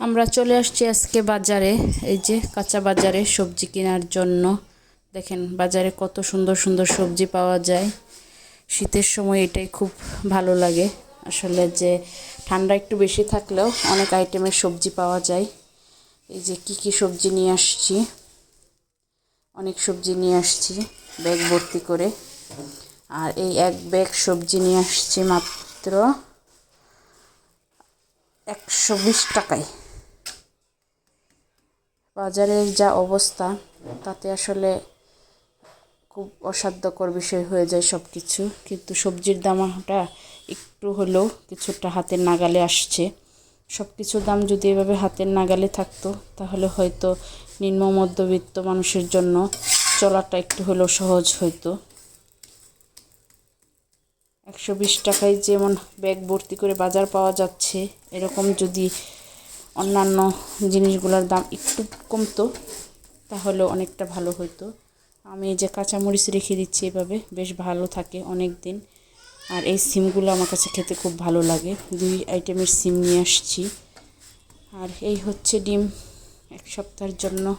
আমরা চলে আসছি আজকে বাজারে, এই যে কাঁচা বাজারে সবজি কেনার জন্য। দেখেন বাজারে কত সুন্দর সুন্দর সবজি পাওয়া যায়। শীতের সময় এটাই খুব ভালো লাগে। আসলে যে ঠান্ডা একটু বেশি থাকলেও অনেক আইটেমের সবজি পাওয়া যায়। এই যে কি কি সবজি নিয়ে আসছি? অনেক সবজি নিয়ে আসছি, ব্যাগ ভর্তি করে। আর এই এক ব্যাগ সবজি নিয়ে আসছি মাত্র একশো বিশ টাকায়। বাজারের যা অবস্থা, তাতে আসলে খুব অসাধ্যকর বিষয় হয়ে যায় সব কিছু কিন্তু সবজির দামটা একটু হলেও কিছুটা হাতের নাগালে আসছে। সব কিছুর দাম যদি এভাবে হাতের নাগালে থাকতো, তাহলে হয়তো নিম্ন মধ্যবিত্ত মানুষের জন্য চলাটা একটু হলেও সহজ হতো একশো বিশ টাকায় যেমন ব্যাগ ভর্তি করে বাজার পাওয়া যাচ্ছে, এরকম যদি অন্যান্য জিনিসগুলোর দাম একটু কমতো, তাহলে অনেকটা ভালো হতো আমি যে কাঁচামরিচ রেখে দিচ্ছি এভাবে, বেশ ভালো থাকে অনেক দিন আর এই সিমগুলো আমার কাছে খেতে খুব ভালো লাগে। দুই আইটেমের সিম নিয়ে আসছি। আর এই হচ্ছে ডিম এক সপ্তাহের জন্য।